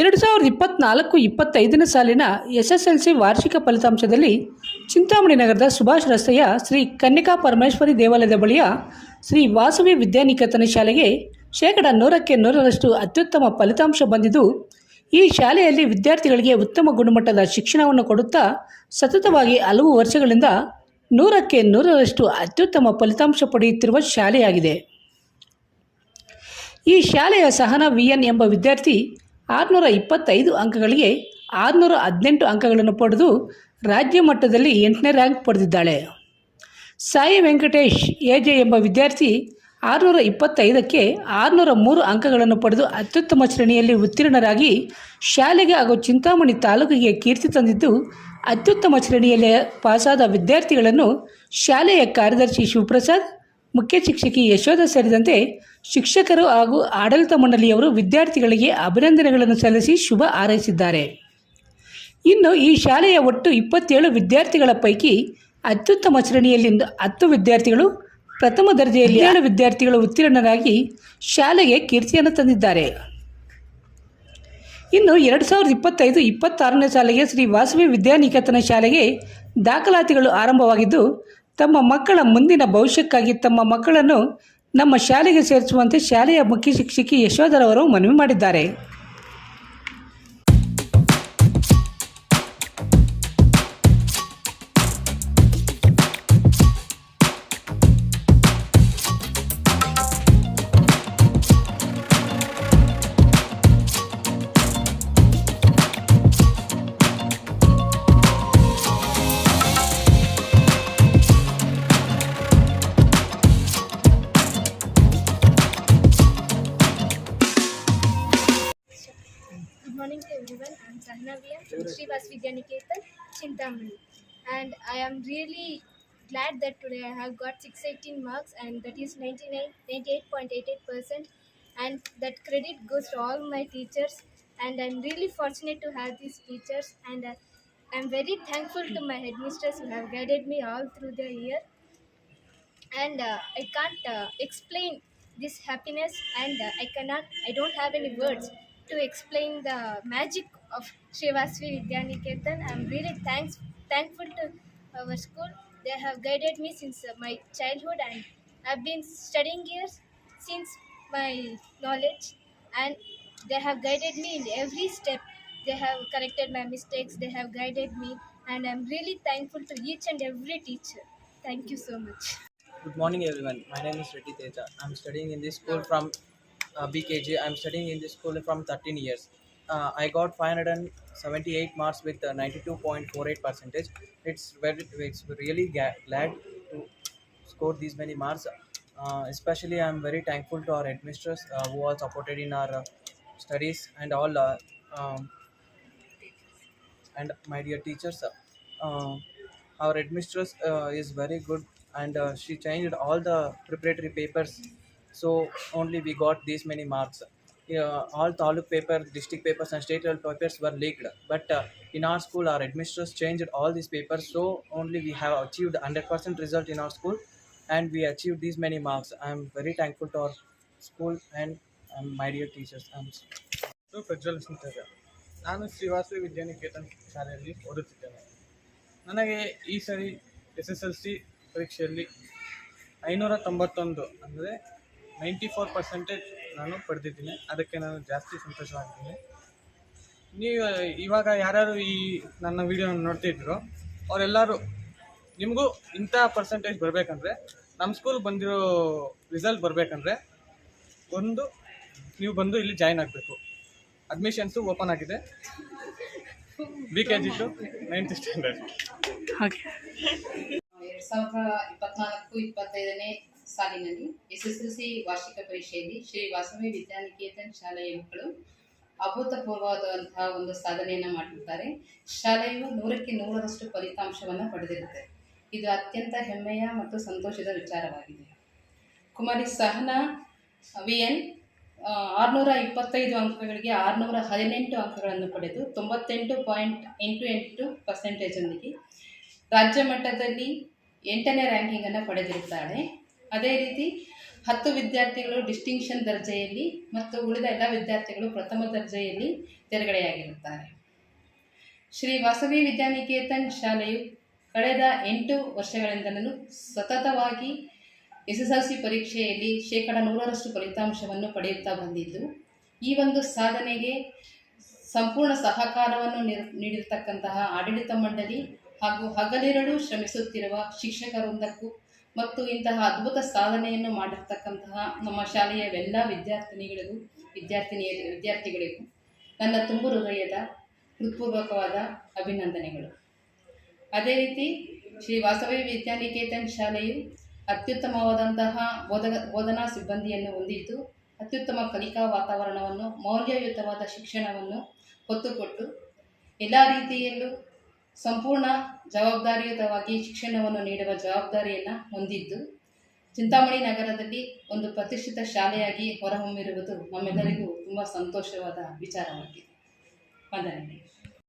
ಎರಡು ಸಾವಿರದ ಇಪ್ಪತ್ನಾಲ್ಕು ಇಪ್ಪತ್ತೈದನೇ ಸಾಲಿನ ಎಸ್ ಎಸ್ ಎಲ್ ಸಿ ವಾರ್ಷಿಕ ಫಲಿತಾಂಶದಲ್ಲಿ ಚಿಂತಾಮಣಿ ನಗರದ ಸುಭಾಷ್ ರಸ್ತೆಯ ಶ್ರೀ ಕನ್ನಿಕಾ ಪರಮೇಶ್ವರಿ ದೇವಾಲಯದ ಬಳಿಯ ಶ್ರೀ ವಾಸವಿ ವಿದ್ಯಾನಿಕೇತನ ಶಾಲೆಗೆ ಶೇಕಡ ನೂರಕ್ಕೆ ನೂರರಷ್ಟು ಅತ್ಯುತ್ತಮ ಫಲಿತಾಂಶ ಬಂದಿದ್ದು, ಈ ಶಾಲೆಯಲ್ಲಿ ವಿದ್ಯಾರ್ಥಿಗಳಿಗೆ ಉತ್ತಮ ಗುಣಮಟ್ಟದ ಶಿಕ್ಷಣವನ್ನು ಕೊಡುತ್ತಾ ಸತತವಾಗಿ ಹಲವು ವರ್ಷಗಳಿಂದ ನೂರಕ್ಕೆ ನೂರರಷ್ಟು ಅತ್ಯುತ್ತಮ ಫಲಿತಾಂಶ ಪಡೆಯುತ್ತಿರುವ ಶಾಲೆಯಾಗಿದೆ. ಈ ಶಾಲೆಯ ಸಹನ ವಿ ಎನ್ ಎಂಬ ವಿದ್ಯಾರ್ಥಿ ಆರುನೂರ ಇಪ್ಪತ್ತೈದು ಅಂಕಗಳಿಗೆ ಆರುನೂರ ಹದಿನೆಂಟು ಅಂಕಗಳನ್ನು ಪಡೆದು ರಾಜ್ಯ ಮಟ್ಟದಲ್ಲಿ ಎಂಟನೇ ರ್ಯಾಂಕ್ ಪಡೆದಿದ್ದಾಳೆ. ಸಾಯಿ ವೆಂಕಟೇಶ್, ಎಜೆ ಎಂಬ ವಿದ್ಯಾರ್ಥಿ ಆರುನೂರ ಇಪ್ಪತ್ತೈದಕ್ಕೆ ಆರುನೂರ ಮೂರು ಅಂಕಗಳನ್ನು ಪಡೆದು ಅತ್ಯುತ್ತಮ ಶ್ರೇಣಿಯಲ್ಲಿ ಉತ್ತೀರ್ಣರಾಗಿ ಶಾಲೆಗೆ ಹಾಗೂ ಚಿಂತಾಮಣಿ ತಾಲೂಕಿಗೆ ಕೀರ್ತಿ ತಂದಿದ್ದು, ಅತ್ಯುತ್ತಮ ಶ್ರೇಣಿಯಲ್ಲಿ ಪಾಸಾದ ವಿದ್ಯಾರ್ಥಿಗಳನ್ನು ಶಾಲೆಯ ಕಾರ್ಯದರ್ಶಿ ಶಿವಪ್ರಸಾದ್ ಮುಖ್ಯ ಶಿಕ್ಷಕಿ ಯಶೋಧ ಸೇರಿದಂತೆ ಶಿಕ್ಷಕರು ಹಾಗೂ ಆಡಳಿತ ಮಂಡಳಿಯವರು ವಿದ್ಯಾರ್ಥಿಗಳಿಗೆ ಅಭಿನಂದನೆಗಳನ್ನು ಸಲ್ಲಿಸಿ ಶುಭ ಹಾರೈಸಿದ್ದಾರೆ. ಇನ್ನು ಈ ಶಾಲೆಯ ಒಟ್ಟು ಇಪ್ಪತ್ತೇಳು ವಿದ್ಯಾರ್ಥಿಗಳ ಪೈಕಿ ಅತ್ಯುತ್ತಮ ಶ್ರೇಣಿಯಲ್ಲಿ ಹತ್ತು ವಿದ್ಯಾರ್ಥಿಗಳು, ಪ್ರಥಮ ದರ್ಜೆಯಲ್ಲಿ ಏಳು ವಿದ್ಯಾರ್ಥಿಗಳು ಉತ್ತೀರ್ಣರಾಗಿ ಶಾಲೆಗೆ ಕೀರ್ತಿಯನ್ನು ತಂದಿದ್ದಾರೆ. ಇನ್ನು ಎರಡು ಸಾವಿರದ ಇಪ್ಪತ್ತೈದು ಇಪ್ಪತ್ತಾರನೇ ಸಾಲಿಗೆ ಶ್ರೀ ವಾಸವಿ ವಿದ್ಯಾನಿಕೇತನ ಶಾಲೆಗೆ ದಾಖಲಾತಿಗಳು ಆರಂಭವಾಗಿದ್ದು ತಮ್ಮ ಮಕ್ಕಳ ಮುಂದಿನ ಭವಿಷ್ಯಕ್ಕಾಗಿ ತಮ್ಮ ಮಕ್ಕಳನ್ನು ನಮ್ಮ ಶಾಲೆಗೆ ಸೇರಿಸುವಂತೆ ಶಾಲೆಯ ಮುಖ್ಯ ಶಿಕ್ಷಕಿ ಯಶೋಧರವರು ಮನವಿ ಮಾಡಿದ್ದಾರೆ. Morning to everyone. I'm Sahnavia from Srivas Vidyaniketan, Chintamani. And I am really glad that today I have got 618 marks and that is 99, 98.88%. And that credit goes to all my teachers. And I'm really fortunate to have these teachers. And uh, I'm very thankful to my headmistress who have guided me all through the year. And uh, I can't uh, explain this happiness and uh, I cannot, I don't have any words to explain the magic of Srivasvi Vidyaniketan. I'm really thanks, thankful to our school. They have guided me since my childhood and I've been studying here since my knowledge and they have guided me in every step. They have corrected my mistakes, they have guided me and I'm really thankful to each and every teacher. Thank you so much. Good morning, everyone. My name is Reddy Teja. I'm studying in this school from uh, BKG. I'm studying in this school from 13 years. Uh, I got 578 marks with uh, 92.48 percentage. It's very, it's really glad to score these many marks. Uh, especially, I'm very thankful to our headmistress uh, who all supported in our uh, studies and all uh, um, and my dear teachers. Our headmistress is very good and she changed all the preparatory papers so only we got these many marks uh, all taluk paper district papers and state level papers were leaked but uh, in our school our administrators changed all these papers so only we have achieved 100% result in our school and we achieved these many marks i am very thankful to our school and um, my dear teachers i'm so Prajwal ಸಿಂತೇಜ ನಾನು ಶ್ರೀವಾಸವಿ ವಿದ್ಯಾನಿಕೇತನ್ ಶಾಲೆಯಲ್ಲಿ ಓದುತ್ತಿದ್ದೇನೆ ನನಗೆ ಈ ಸರಿ S S L C ಪರೀಕ್ಷೆಯಲ್ಲಿ ಐನೂರ ತೊಂಬತ್ತೊಂದು ಅಂದರೆ ನೈಂಟಿ ಫೋರ್ ಪರ್ಸೆಂಟೇಜ್ ನಾನು ಪಡೆದಿದ್ದೀನಿ. ಅದಕ್ಕೆ ನಾನು ಜಾಸ್ತಿ ಸಂತೋಷವಾಗಿದ್ದೀನಿ. ನೀವು ಇವಾಗ ಯಾರ್ಯಾರು ಈ ನನ್ನ ವಿಡಿಯೋನ ನೋಡ್ತಿದ್ರು ಅವರೆಲ್ಲರೂ ನಿಮಗೂ ಇಂಥ ಪರ್ಸೆಂಟೇಜ್ ಬರಬೇಕಂದ್ರೆ ನಮ್ಮ ಸ್ಕೂಲ್ ಬಂದಿರೋ ರಿಸಲ್ಟ್ ಬರಬೇಕಂದ್ರೆ ಒಂದು ನೀವು ಬಂದು ಇಲ್ಲಿ ಜಾಯ್ನ್ ಆಗಬೇಕು. ಅಡ್ಮಿಷನ್ಸು ಓಪನ್ ಆಗಿದೆ. B K G to ninth standard ಹಾಗೆ ಎರಡ್ ಸಾವಿರದ ಇಪ್ಪತ್ನಾಲ್ಕು ಇಪ್ಪತ್ತೈದನೇ ಸಾಲಿನಲ್ಲಿ ಎಸ್ ಎಸ್ ಎಲ್ ಸಿ ವಾರ್ಷಿಕ ಪರೀಕ್ಷೆಯಲ್ಲಿ ಶ್ರೀ ವಾಸವಿ ವಿದ್ಯಾನಿಕೇತನ್ ಶಾಲೆಯ ಮಕ್ಕಳು ಅಭೂತಪೂರ್ವವಾದಂತಹ ಒಂದು ಸಾಧನೆಯನ್ನು ಮಾಡಿರ್ತಾರೆ ಶಾಲೆಯು ನೂರಕ್ಕೆ ನೂರರಷ್ಟು ಫಲಿತಾಂಶವನ್ನು ಪಡೆದಿರುತ್ತೆ. ಇದು ಅತ್ಯಂತ ಹೆಮ್ಮೆಯ ಮತ್ತು ಸಂತೋಷದ ವಿಚಾರವಾಗಿದೆ. ಕುಮಾರಿ ಸಹನಾ ವಿ ಎನ್ ಆರುನೂರ ಇಪ್ಪತ್ತೈದು ಅಂಕಗಳಿಗೆ ಆರುನೂರ ಹದಿನೆಂಟು ಅಂಕಗಳನ್ನು ಪಡೆದು ತೊಂಬತ್ತೆಂಟು ಪಾಯಿಂಟ್ ಎಂಟು ಎಂಟು ಪರ್ಸೆಂಟೇಜೊಂದಿಗೆ ರಾಜ್ಯ ಮಟ್ಟದಲ್ಲಿ ಎಂಟನೇ ರ್ಯಾಂಕಿಂಗನ್ನು ಪಡೆದಿರುತ್ತಾಳೆ. ಅದೇ ರೀತಿ ಹತ್ತು ವಿದ್ಯಾರ್ಥಿಗಳು ಡಿಸ್ಟಿಂಕ್ಷನ್ ದರ್ಜೆಯಲ್ಲಿ ಮತ್ತು ಉಳಿದ ಎಲ್ಲ ವಿದ್ಯಾರ್ಥಿಗಳು ಪ್ರಥಮ ದರ್ಜೆಯಲ್ಲಿ ತೆರಗಡೆಯಾಗಿರುತ್ತಾರೆ. ಶ್ರೀ ವಾಸವಿ ವಿದ್ಯಾನಿಕೇತನ್ ಶಾಲೆಯು ಕಳೆದ ಎಂಟು ವರ್ಷಗಳಿಂದಲೂ ಸತತವಾಗಿ ಎಸ್ ಎಸ್ ಎಲ್ ಸಿ ಪರೀಕ್ಷೆಯಲ್ಲಿ ಶೇಕಡ ನೂರರಷ್ಟು ಫಲಿತಾಂಶವನ್ನು ಪಡೆಯುತ್ತಾ ಬಂದಿದ್ದು, ಈ ಒಂದು ಸಾಧನೆಗೆ ಸಂಪೂರ್ಣ ಸಹಕಾರವನ್ನು ನೀಡಿರತಕ್ಕಂತಹ ಆಡಳಿತ ಮಂಡಳಿ ಹಾಗೂ ಹಗಲಿರಳು ಶ್ರಮಿಸುತ್ತಿರುವ ಶಿಕ್ಷಕ ವೃಂದಕ್ಕೂ ಮತ್ತು ಇಂತಹ ಅದ್ಭುತ ಸಾಧನೆಯನ್ನು ಮಾಡಿರ್ತಕ್ಕಂತಹ ನಮ್ಮ ಶಾಲೆಯ ಎಲ್ಲ ವಿದ್ಯಾರ್ಥಿನಿಗಳಿಗೂ, ವಿದ್ಯಾರ್ಥಿನಿಯ, ವಿದ್ಯಾರ್ಥಿಗಳಿಗೂ ನನ್ನ ತುಂಬು ಹೃದಯದ, ಹೃತ್ಪೂರ್ವಕವಾದ ಅಭಿನಂದನೆಗಳು. ಅದೇ ರೀತಿ ಶ್ರೀ ವಾಸವಿ ವಿದ್ಯಾನಿಕೇತನ್ ಶಾಲೆಯು ಅತ್ಯುತ್ತಮವಾದಂತಹ ಬೋಧ, ಬೋಧನಾ ಸಿಬ್ಬಂದಿಯನ್ನು ಹೊಂದಿದ್ದು, ಅತ್ಯುತ್ತಮ ಕಲಿಕಾ ವಾತಾವರಣವನ್ನು, ಮೌಲ್ಯಯುತವಾದ ಶಿಕ್ಷಣವನ್ನು ಹೊತ್ತುಕೊಟ್ಟು, ಎಲ್ಲ ರೀತಿಯಲ್ಲೂ ಸಂಪೂರ್ಣ ಜವಾಬ್ದಾರಿಯುತವಾಗಿ ಶಿಕ್ಷಣವನ್ನು ನೀಡುವ ಜವಾಬ್ದಾರಿಯನ್ನು ಹೊಂದಿದ್ದು, ಚಿಂತಾಮಣಿ ನಗರದಲ್ಲಿ ಒಂದು ಪ್ರತಿಷ್ಠಿತ ಶಾಲೆಯಾಗಿ ಹೊರಹೊಮ್ಮಿರುವುದು ನಮ್ಮೆಲ್ಲರಿಗೂ ತುಂಬ ಸಂತೋಷವಾದ ವಿಚಾರವಾಗಿದೆ. ವಂದನೆಗಳು